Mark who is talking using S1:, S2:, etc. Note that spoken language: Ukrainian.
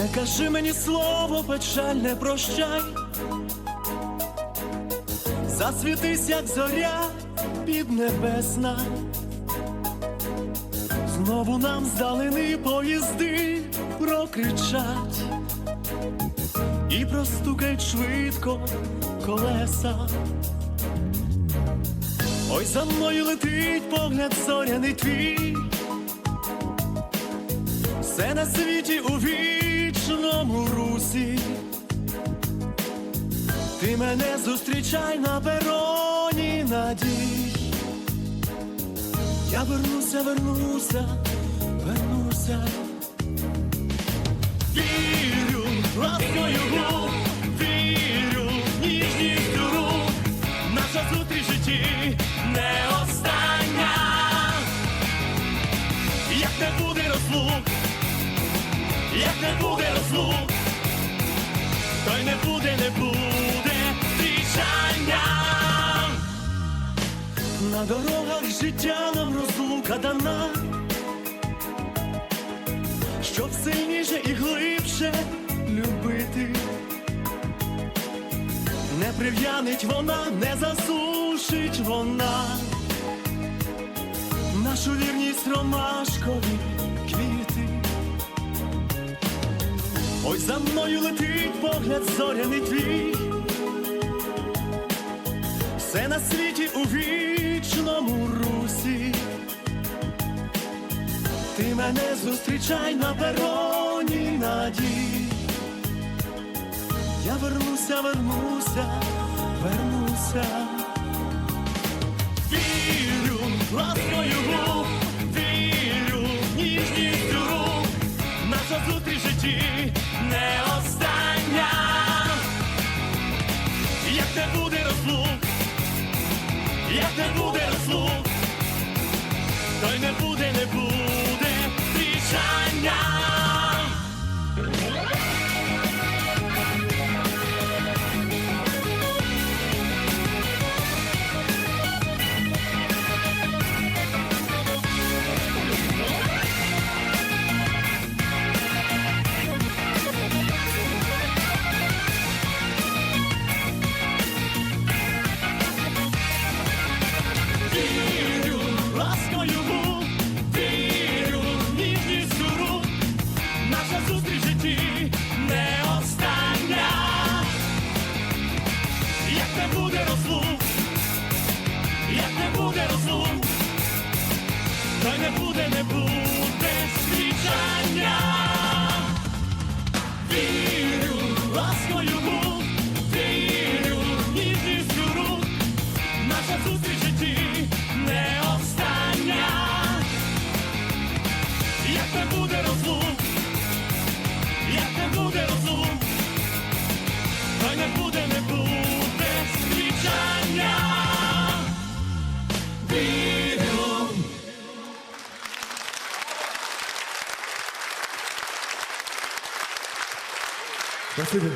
S1: Не кажи мені слово печальне прощай, засвітись, як зоря піднебесна, знову нам здалени поїзди прокричать. І простукають швидко колеса. Ой, за мною летить погляд зоряний твій, все на світі у вічному русі. Ти мене зустрічай на пероні надій. Я вернуся, вернуся, вернуся. Вірю, На дорогах життя нам розлука дана, щоб сильніше і глибше любити. Не прив'янить вона, не засушить вона нашу вірність ромашкові квіти. Ой, за мною летить погляд зоряний твій. Все на світі у мене зустрічай на пероні надій. Я вернуся, вернуся, вернуся. Вірю, ласкою губ, вірю, в ніжність рук. Наша зустріч житті не остання. Як не буде розлук, як не буде розлук, то й не буде, не буде зустрічання. Вірю, буде розлук, та не буде, не буде
S2: Спасибо.